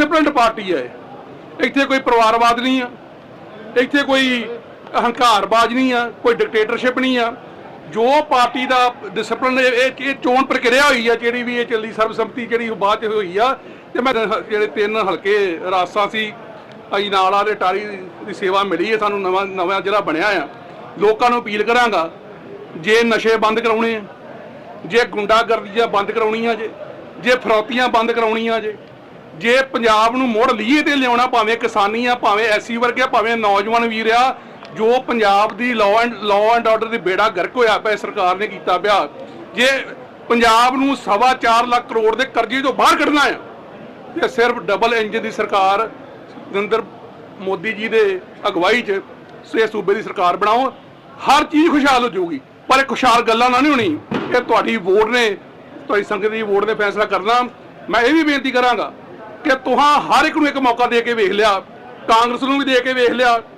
Disciplined party ਹੈ ਇੱਥੇ ਕੋਈ ਪਰਿਵਾਰਵਾਦ ਨਹੀਂ ਆ। ਇੱਥੇ ਕੋਈ ਹੰਕਾਰਬਾਜ਼ ਨਹੀਂ ਆ, ਕੋਈ ਡਿਕਟੇਟਰਸ਼ਿਪ ਨਹੀਂ ਆ। ਜੋ ਪਾਰਟੀ ਦਾ ਡਿਸਪਲਿਨ ਇਹ ਇਹ ਚੋਣ ਪ੍ਰਕਿਰਿਆ ਹੋਈ ਆ, ਜਿਹੜੀ ਵੀ ਇਹ ਚੱਲੀ, ਸਰਬਸੰਮਤੀ ਜਿਹੜੀ ਬਾਅਦ ਚ ਹੋਈ ਆ, ਤੇ ਮੈਂ ਜਿਹੜੇ ਤਿੰਨ ਹਲਕੇ ਰਾਸਾ ਸੀ ਅਜਨਾਲਾ ਦੇ ਟਾਰੀ ਦੀ ਸੇਵਾ ਮਿਲੀ ਹੈ ਸਾਨੂੰ ਨਵਾਂ ਨਵਾਂ ਜਿਹੜਾ ਬਣਿਆ ਆ। ਲੋਕਾਂ ਨੂੰ ਅਪੀਲ ਕਰਾਂਗਾ, ਜੇ ਨਸ਼ੇ ਬੰਦ ਕਰਾਉਣੇ ਆ, ਜੇ ਗੁੰਡਾਗਰਦੀਆਂ ਬੰਦ ਕਰਾਉਣੀਆਂ ਜੇ ਜੇ ਫਰੌਤੀਆਂ ਬੰਦ ਕਰਾਉਣੀਆਂ ਜੇ ਜੇ ਪੰਜਾਬ ਨੂੰ ਮੋੜ ਲਈਏ ਤੇ ਲਿਆਉਣਾ ਭਾਵੇਂ ਕਿਸਾਨੀ ਆ ਭਾਵੇਂ ਐਸੀ ਵਰਗੇ ਆ, ਭਾਵੇਂ ਨੌਜਵਾਨ ਵੀਰ ਆ ਜੋ ਪੰਜਾਬ ਦੀ law and law and order ਦੇ ਬੇੜਾ ਗਰਕ ਹੋਇਆ ਪਿਆ ਸਰਕਾਰ ਨੇ ਕੀਤਾ ਪਿਆ। ਜੇ ਪੰਜਾਬ ਨੂੰ ਸਵਾ ਚਾਰ ਲੱਖ ਕਰੋੜ ਦੇ ਕਰਜ਼ੇ ਤੋਂ ਬਾਹਰ ਕੱਢਣਾ ਹੈ ਤੇ ਸਿਰਫ ਡਬਲ ਇੰਜਨ ਦੀ ਸਰਕਾਰ ਨਰਿੰਦਰ ਮੋਦੀ ਜੀ ਦੇ ਅਗਵਾਈ 'ਚ ਸੇ ਸੂਬੇ ਦੀ ਸਰਕਾਰ ਬਣਾਓ ਹਰ ਚੀਜ਼ ਖੁਸ਼ਹਾਲ ਹੋ ਜਾਊਗੀ। ਪਰ ਇਹ ਖੁਸ਼ਹਾਲ ਗੱਲਾਂ ਨਾ ਨਹੀਂ ਹੋਣੀ। ਇਹ ਤੁਹਾਡੀ ਵੋਟ ਨੇ ਤੁਹਾਡੀ ਸੰਗਤ ਦੀ ਵੋਟ ਨੇ ਫੈਸਲਾ ਕਰਨਾ। ਮੈਂ ਇਹ ਵੀ ਬੇਨਤੀ ਕਰਾਂਗਾ ਕਿ ਤੁਹਾਂ ਹਰ ਇੱਕ ਨੂੰ ਇੱਕ ਮੌਕਾ ਦੇ ਕੇ ਵੇਖ ਲਿਆ, ਕਾਂਗਰਸ ਨੂੰ ਵੀ ਦੇ ਕੇ ਵੇਖ ਲਿਆ।